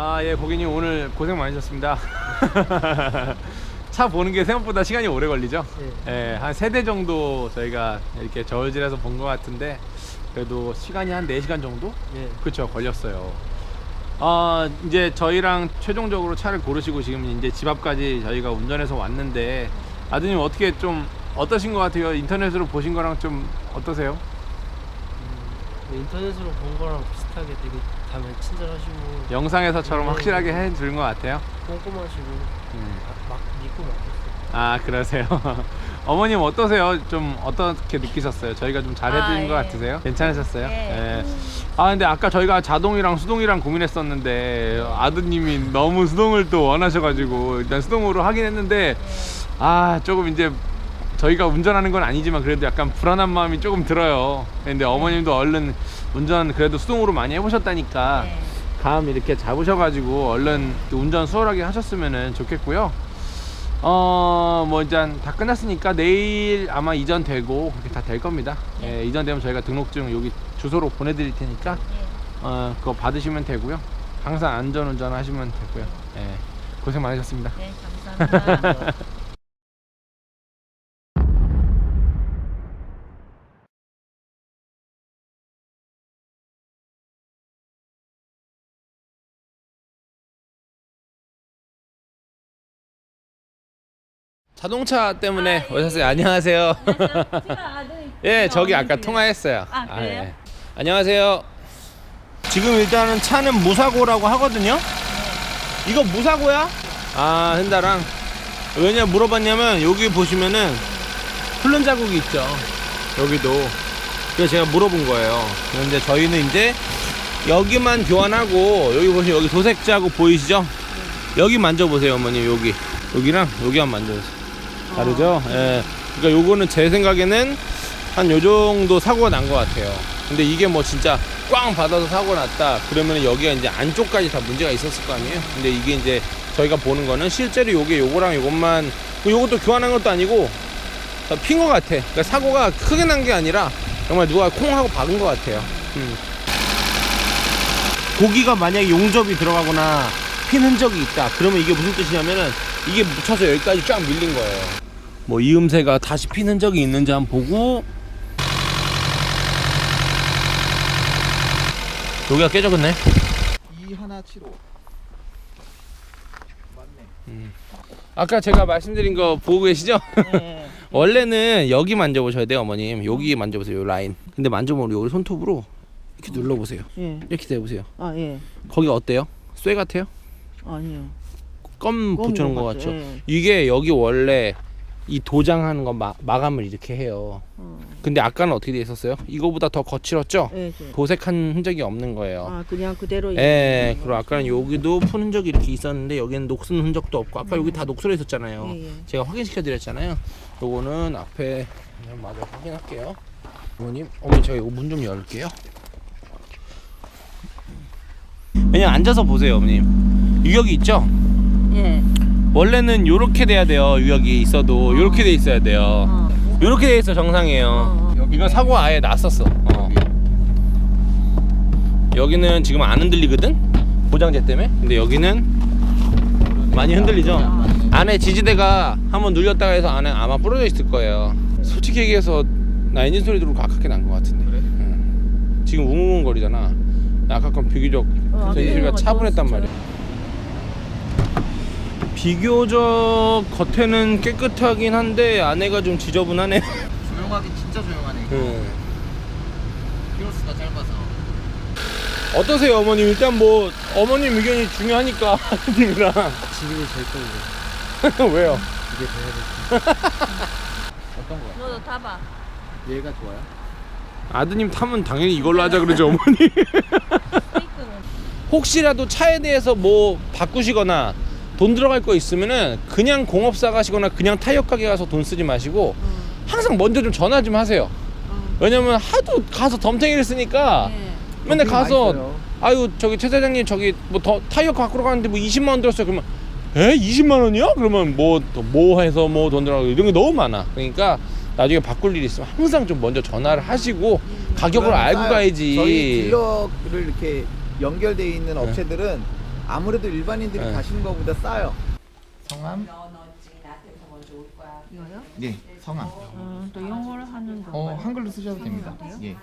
아, 예, 고객님 오늘 고생 많으셨습니다. 차 보는 게 생각보다 시간이 오래 걸리죠? 예, 한 세 대 정도 저희가 이렇게 저울질해서 본 것 같은데 그래도 시간이 한 4시간 정도? 예. 그쵸, 걸렸어요. 아, 이제 저희랑 최종적으로 차를 고르시고 지금 이제 집 앞까지 저희가 운전해서 왔는데 아드님 어떻게 좀 어떠신 것 같아요? 인터넷으로 보신 거랑 좀 어떠세요? 음, 인터넷으로 본 거랑 비슷하게 되게 다들 친절하시고 영상에서처럼 네. 확실하게 해준 것 같아요. 꼼꼼하시고 음. 아, 막 믿고 맡겼어요. 아 그러세요. 어머님 어떠세요? 좀 어떻게 느끼셨어요? 저희가 좀 잘해드린 아, 것 예. 같으세요? 괜찮으셨어요? 예. 예. 아 근데 아까 저희가 자동이랑 수동이랑 고민했었는데 아드님이 너무 수동을 또 원하셔가지고 일단 수동으로 하긴 했는데 아 조금 이제 저희가 운전하는 건 아니지만 그래도 약간 불안한 마음이 조금 들어요. 근데 어머님도 얼른 운전 그래도 수동으로 많이 해보셨다니까 네. 감 이렇게 잡으셔가지고 얼른 운전 수월하게 하셨으면 좋겠고요. 어, 뭐 이제 다 끝났으니까 내일 아마 이전 되고 그렇게 다 될 겁니다. 예, 이전 되면 저희가 등록증 여기 주소로 보내드릴 테니까 예. 어, 그거 받으시면 되고요. 항상 안전 운전 하시면 되고요. 예, 고생 많으셨습니다. 네, 감사합니다. 자동차 때문에 오셨어요. 안녕하세요. 예, 저기 아까 통화했어요. 아, 그래요? 예. 안녕하세요. 지금 일단은 차는 무사고라고 하거든요. 이거 무사고야? 아, 흔다랑. 왜냐 물어봤냐면 여기 보시면은 흘른 자국이 있죠. 여기도. 그래서 제가 물어본 거예요. 그런데 저희는 이제 여기만 교환하고 여기 보시면 여기 도색 자국 보이시죠? 여기 만져보세요, 어머님. 여기. 여기랑 여기 한번 만져보세요. 다르죠? 예. 그러니까 요거는 제 생각에는 한 요 정도 사고가 난 것 같아요. 근데 이게 뭐 진짜 꽝 받아서 사고 났다. 그러면 여기가 이제 안쪽까지 다 문제가 있었을 거 아니에요? 근데 이게 이제 저희가 보는 거는 실제로 요게 요거랑 요것만 그 요것도 교환한 것도 아니고 핀 것 같아. 그러니까 사고가 크게 난 게 아니라 정말 누가 콩 하고 박은 것 같아요. 음. 고기가 만약에 용접이 들어가거나 핀 흔적이 있다. 그러면 이게 무슨 뜻이냐면은 이게 묻혀서 여기까지 쫙 밀린 거예요. 뭐 이음새가 다시 핀 흔적이 있는지 한번 보고 여기가 깨졌네. 2 하나 7 5 맞네 아까 제가 말씀드린 거 보고 계시죠? 네. 원래는 여기 만져보셔야 돼요, 어머님. 여기 만져보세요, 요 라인. 근데 만져보면 여기 손톱으로 이렇게 눌러보세요. 예. 이렇게 대보세요. 아, 예. 거기 어때요? 쇠 같아요? 아니요. 껌 붙여놓은 것거 같죠? 예. 이게 여기 원래 이 도장하는 거 마, 마감을 이렇게 해요. 어. 근데 아까는 어떻게 돼 있었어요? 이거보다 더 거칠었죠? 예, 예. 도색한 흔적이 없는 거예요. 아, 그냥 그대로. 예, 그리고 아까는 여기도 푼 흔적이 이렇게 있었는데 여기는 녹슨 흔적도 없고 아까 여기 다 녹슬어 있었잖아요. 예, 예. 제가 확인시켜 드렸잖아요. 요거는 앞에 그냥 마저 확인할게요. 어머님, 어머니 제가 이거 문좀 열게요. 그냥 앉아서 보세요, 어머님. 유격이 있죠? 예. 원래는 요렇게 돼야 돼요. 유격이 있어도 요렇게 돼 있어야 돼요. 어. 요렇게 돼 있어 정상이에요. 어. 이건 사고 아예 났었어. 어. 여기는 지금 안 흔들리거든? 보장제 때문에. 근데 여기는 많이 흔들리죠? 안에 지지대가 한번 눌렸다가 해서 안에 아마 부러져 있을 거예요. 솔직히 얘기해서 나 엔진 소리 들고 아깝게 난 것 같은데. 응. 지금 웅웅 거리잖아. 나 아까 건 비교적 어, 엔진 소리가 네. 차분했단 말이야. 비교적 겉에는 깨끗하긴 한데 안에가 좀 지저분하네. 조용하긴 진짜 조용하네 응. 키로수가 짧아서 어떠세요 어머님? 일단 뭐 어머님 의견이 중요하니까 아드님이랑 지금이 제일 편해요. 왜요? 이게 돼야 돼. 어떤 거야? 너도 타봐. 얘가 좋아요? 아드님 타면 당연히 이걸로 하자 그러죠 어머니 스테이크는 혹시라도 차에 대해서 뭐 바꾸시거나 돈 들어갈 거 있으면은 그냥 공업사 가시거나 그냥 타이어 가게 가서 돈 쓰지 마시고 항상 먼저 좀 전화 좀 하세요 왜냐면 하도 가서 덤탱이를 쓰니까 예. 맨날 많이 가서 써요. 아유 저기 최 사장님 저기 뭐 더 타이어 바꾸러 가는데 뭐 20만 원 들었어요 그러면 에 20만 원이요? 그러면 뭐 뭐 해서 뭐 돈 들어가고 이런 게 너무 많아 그러니까 나중에 바꿀 일 있으면 항상 좀 먼저 전화를 하시고 가격을 그러면 알고 싸요. 가야지 저희 딜러를 이렇게 연결돼 있는 업체들은 아무래도 일반인들이 네. 가시는 것보다 싸요. 성함? 이거요? 예, 성함. 음, 또 영어를 하는 거. 어, 한글로 쓰셔도 됩니다. 예.